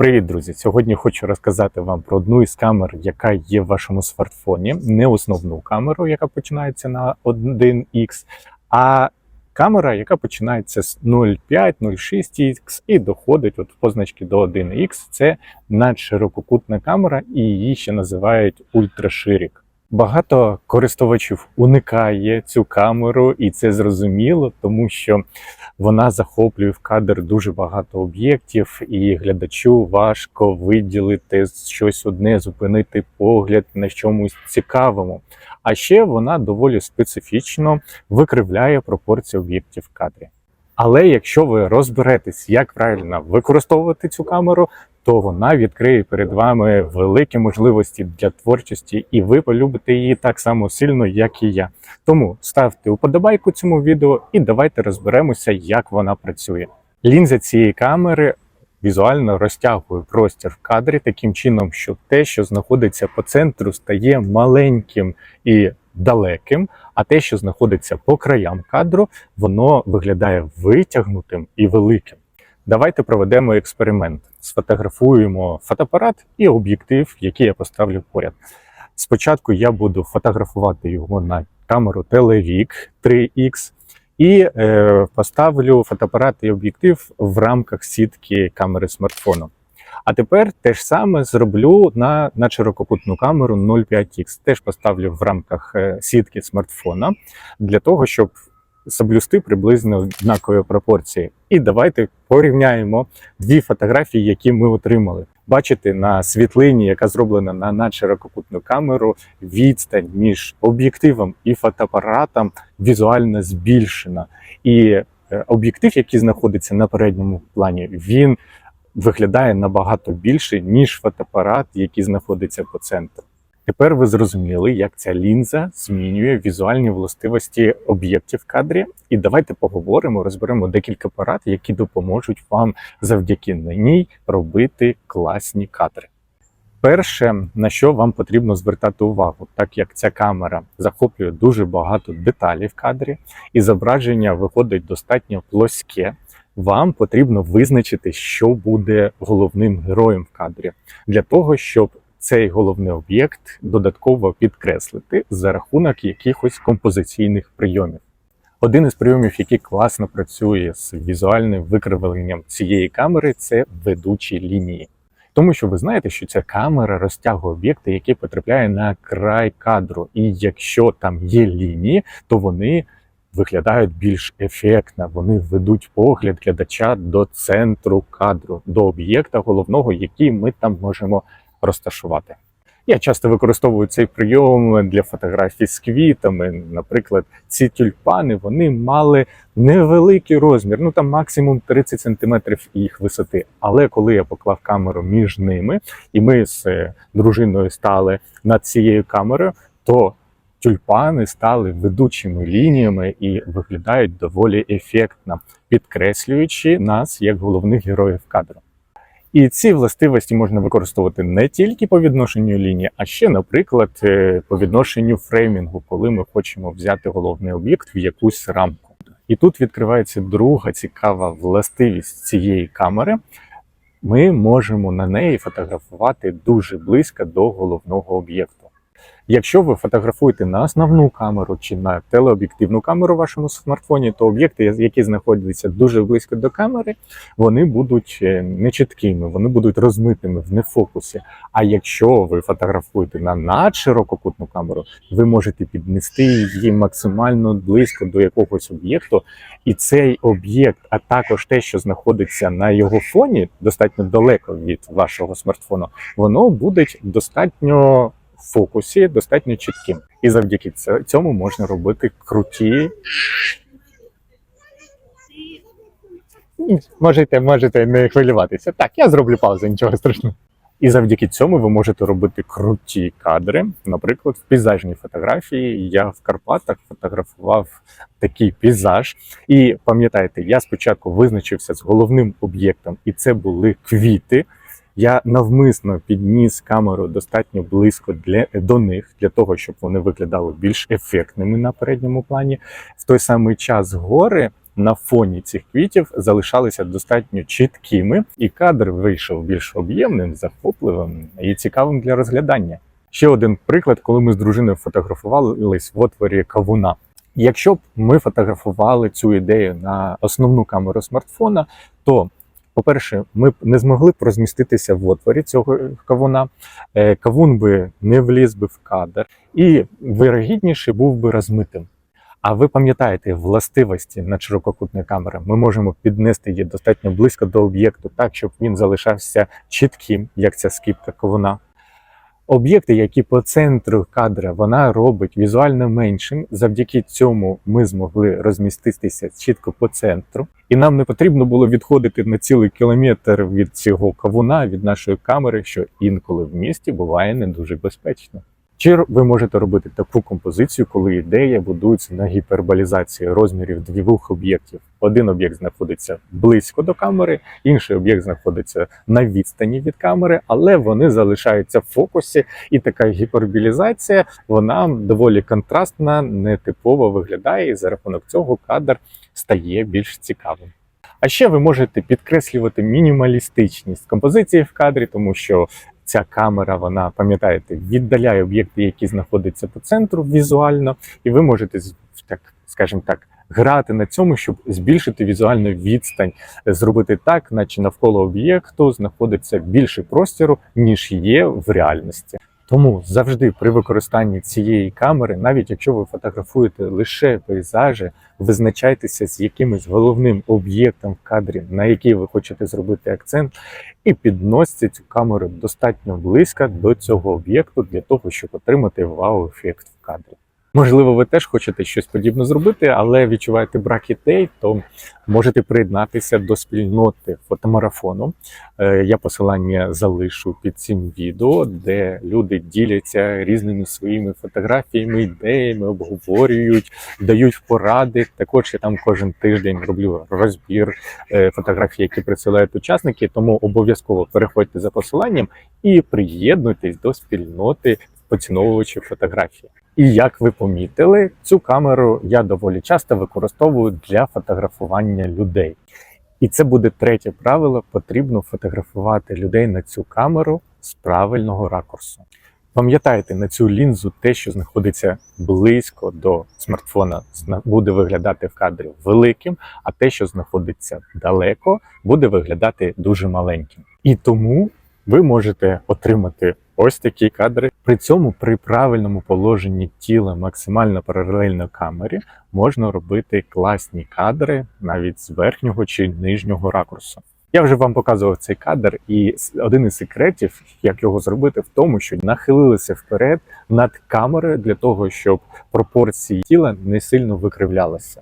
Привіт, друзі! Сьогодні хочу розказати вам про одну із камер, яка є в вашому смартфоні. Не основну камеру, яка починається на 1x, а камера, яка починається з 0,5, 0,6x і доходить от в позначки до 1x. Це надширококутна камера, і її ще називають ультраширік. Багато користувачів уникає цю камеру, і це зрозуміло, тому що вона захоплює в кадр дуже багато об'єктів, і глядачу важко виділити щось одне, зупинити погляд на чомусь цікавому. А ще вона доволі специфічно викривляє пропорції об'єктів в кадрі. Але якщо ви розберетесь, як правильно використовувати цю камеру, то вона відкриє перед вами великі можливості для творчості, і ви полюбите її так само сильно, як і я. Тому ставте уподобайку цьому відео і давайте розберемося, як вона працює. Лінза цієї камери візуально розтягує простір в кадрі таким чином, що те, що знаходиться по центру, стає маленьким і далеким, а те, що знаходиться по краям кадру, воно виглядає витягнутим і великим. Давайте проведемо експеримент. Сфотографуємо фотоапарат і об'єктив, який я поставлю поряд. Спочатку я буду фотографувати його на камеру Televic 3X і е, поставлю фотоапарат і об'єктив в рамках сітки камери смартфону. А тепер те ж саме зроблю на, на ширококутну камеру 0,5X. Теж поставлю в рамках е, сітки смартфона для того, щоб соблюсти приблизно однакові пропорції. І давайте порівняємо дві фотографії, які ми отримали. Бачите на світлині, яка зроблена на надширококутну камеру, відстань між об'єктивом і фотоапаратом візуально збільшена. І е, об'єктив, який знаходиться на передньому плані, він виглядає набагато більше, ніж фотоапарат, який знаходиться по центру. Тепер ви зрозуміли, як ця лінза змінює візуальні властивості об'єктів в кадрі. І давайте поговоримо, розберемо декілька порад, які допоможуть вам завдяки ній робити класні кадри. Перше, на що вам потрібно звертати увагу, так як ця камера захоплює дуже багато деталей в кадрі, і зображення виходить достатньо плоське. Вам потрібно визначити, що буде головним героєм в кадрі, для того, щоб цей головний об'єкт додатково підкреслити за рахунок якихось композиційних прийомів. Один із прийомів, який класно працює з візуальним викривленням цієї камери, це ведучі лінії. Тому що ви знаєте, що ця камера розтягує об'єкти, які потрапляють на край кадру. І якщо там є лінії, то вони виглядають більш ефектно. Вони ведуть погляд глядача до центру кадру, до об'єкта головного, який ми там можемо розташувати. Я часто використовую цей прийом для фотографій з квітами. Наприклад, ці тюльпани вони мали невеликий розмір, ну там максимум 30 см їх висоти. Але коли я поклав камеру між ними, і ми з е, дружиною стали над цією камерою, то тюльпани стали ведучими лініями і виглядають доволі ефектно, підкреслюючи нас як головних героїв кадру. І ці властивості можна використовувати не тільки по відношенню лінії, а ще, наприклад, е, по відношенню фреймінгу, коли ми хочемо взяти головний об'єкт в якусь рамку. І тут відкривається друга цікава властивість цієї камери. Ми можемо на неї фотографувати дуже близько до головного об'єкту. Якщо ви фотографуєте на основну камеру чи на телеоб'єктивну камеру в вашому смартфоні, то об'єкти, які знаходяться дуже близько до камери, вони будуть е, нечіткими, вони будуть розмитими в нефокусі. А якщо ви фотографуєте на надширококутну камеру, ви можете піднести її максимально близько до якогось об'єкту, і цей об'єкт, а також те, що знаходиться на його фоні, достатньо далеко від вашого смартфону, воно буде достатньо фокусі достатньо чітким. І завдяки цьому можна робити круті. Можете, можете не хвилюватися. Так, я зроблю паузу, нічого страшного. І завдяки цьому ви можете робити круті кадри. Наприклад, в пейзажній фотографії я в Карпатах фотографував такий пейзаж. І пам'ятаєте, я спочатку визначився з головним об'єктом, і це були квіти. Я навмисно підніс камеру достатньо близько для до них, для того, щоб вони виглядали більш ефектними на передньому плані. В той самий час гори на фоні цих квітів залишалися достатньо чіткими, і кадр вийшов більш об'ємним, захопливим і цікавим для розглядання. Ще один приклад, коли ми з дружиною фотографувались в отворі кавуна. Якщо б ми фотографували цю ідею на основну камеру смартфона, то по-перше, ми б не змогли б розміститися в отворі цього кавуна, Е, кавун би не вліз би в кадр, і вирогідніше був би розмитим. А ви пам'ятаєте властивості на ширококутні камери? Ми можемо піднести її достатньо близько до об'єкту, так щоб він залишався чітким, як ця скіпка кавуна. Об'єкти, які по центру кадра вона робить візуально меншим, завдяки цьому ми змогли розміститися чітко по центру, і нам не потрібно було відходити на цілий кілометр від цього кавуна, від нашої камери, що інколи в місті буває не дуже безпечно. Чи ви можете робити таку композицію, коли ідея будується на гіперболізації розмірів двох об'єктів? Один об'єкт знаходиться близько до камери, інший об'єкт знаходиться на відстані від камери, але вони залишаються в фокусі, і така гіперболізація вона доволі контрастна, нетипово виглядає, і за рахунок цього кадр стає більш цікавим. А ще ви можете підкреслювати мінімалістичність композиції в кадрі, тому що ця камера, вона пам'ятаєте, віддаляє об'єкти, які знаходяться по центру візуально, і ви можете так, скажімо так, грати на цьому, щоб збільшити візуальну відстань, зробити так, наче навколо об'єкту знаходиться більше простору, ніж є в реальності. Тому завжди при використанні цієї камери, навіть якщо ви фотографуєте лише пейзажі, визначайтеся з якимось головним об'єктом в кадрі, на який ви хочете зробити акцент, і підносьте цю камеру достатньо близько до цього об'єкту для того, щоб отримати вау-ефект в кадрі. Можливо, ви теж хочете щось подібне зробити, але відчуваєте брак ідей, то можете приєднатися до спільноти фотомарафону. Е, Я посилання залишу під цим відео, де люди діляться різними своїми фотографіями, ідеями, обговорюють, дають поради. Також я там кожен тиждень роблю розбір е, фотографій, які присилають учасники. Тому обов'язково переходьте за посиланням і приєднуйтесь до спільноти поціновувачів фотографії. І як ви помітили, цю камеру я доволі часто використовую для фотографування людей. І це буде третє правило: потрібно фотографувати людей на цю камеру з правильного ракурсу. Пам'ятайте, на цю лінзу те, що знаходиться близько до смартфона, буде виглядати в кадрі великим, а те, що знаходиться далеко, буде виглядати дуже маленьким. І тому ви можете отримати ось такі кадри. При цьому при правильному положенні тіла максимально паралельно камері можна робити класні кадри навіть з верхнього чи нижнього ракурсу. Я вже вам показував цей кадр, і один із секретів, як його зробити, в тому, що нахилилися вперед над камерою для того, щоб пропорції тіла не сильно викривлялися.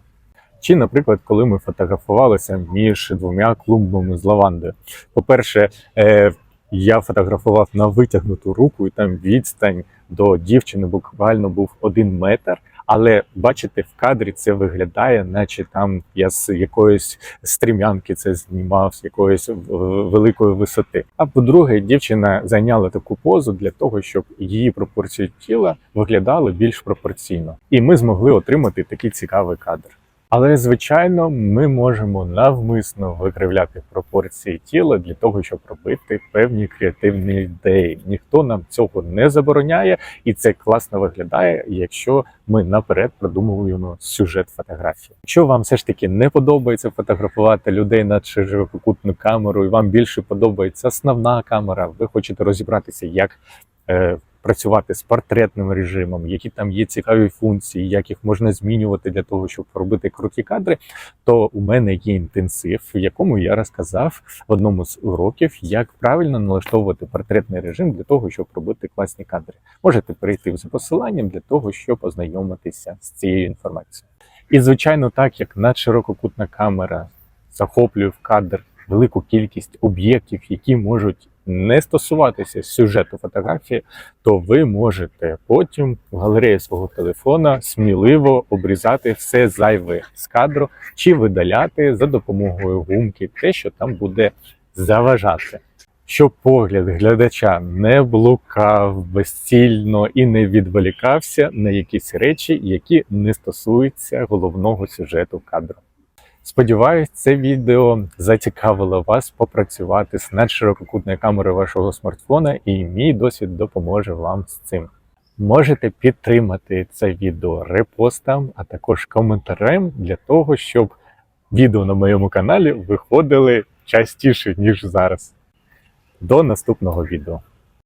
Чи, наприклад, коли ми фотографувалися між двома клумбами з лавандою. По-перше, е, я фотографував на витягнуту руку, і там відстань до дівчини буквально був один метр. Але бачите, в кадрі це виглядає, наче там я з якоїсь стрімянки це знімав, з якоїсь великої висоти. А по-друге, дівчина зайняла таку позу для того, щоб її пропорції тіла виглядали більш пропорційно, і ми змогли отримати такий цікавий кадр. Але звичайно, ми можемо навмисно викривляти пропорції тіла для того, щоб робити певні креативні ідеї. Ніхто нам цього не забороняє, і це класно виглядає, якщо ми наперед продумуємо сюжет фотографії. Якщо вам все ж таки не подобається фотографувати людей на ширококутну камеру, і вам більше подобається основна камера, ви хочете розібратися, як е, працювати з портретним режимом, які там є цікаві функції, як їх можна змінювати для того, щоб робити круті кадри, то у мене є інтенсив, в якому я розказав в одному з уроків, як правильно налаштовувати портретний режим для того, щоб робити класні кадри. Можете перейти за посиланням для того, щоб ознайомитися з цією інформацією. І звичайно, так як надширококутна камера захоплює в кадр велику кількість об'єктів, які можуть не стосуватися сюжету фотографії, то ви можете потім в галереї свого телефона сміливо обрізати все зайве з кадру чи видаляти за допомогою гумки те, що там буде заважати. Щоб погляд глядача не блукав безцільно і не відволікався на якісь речі, які не стосуються головного сюжету кадру. Сподіваюсь, це відео зацікавило вас попрацювати з надширококутною камерою вашого смартфона, і мій досвід допоможе вам з цим. Можете підтримати це відео репостом, а також коментарем для того, щоб відео на моєму каналі виходили частіше, ніж зараз. До наступного відео.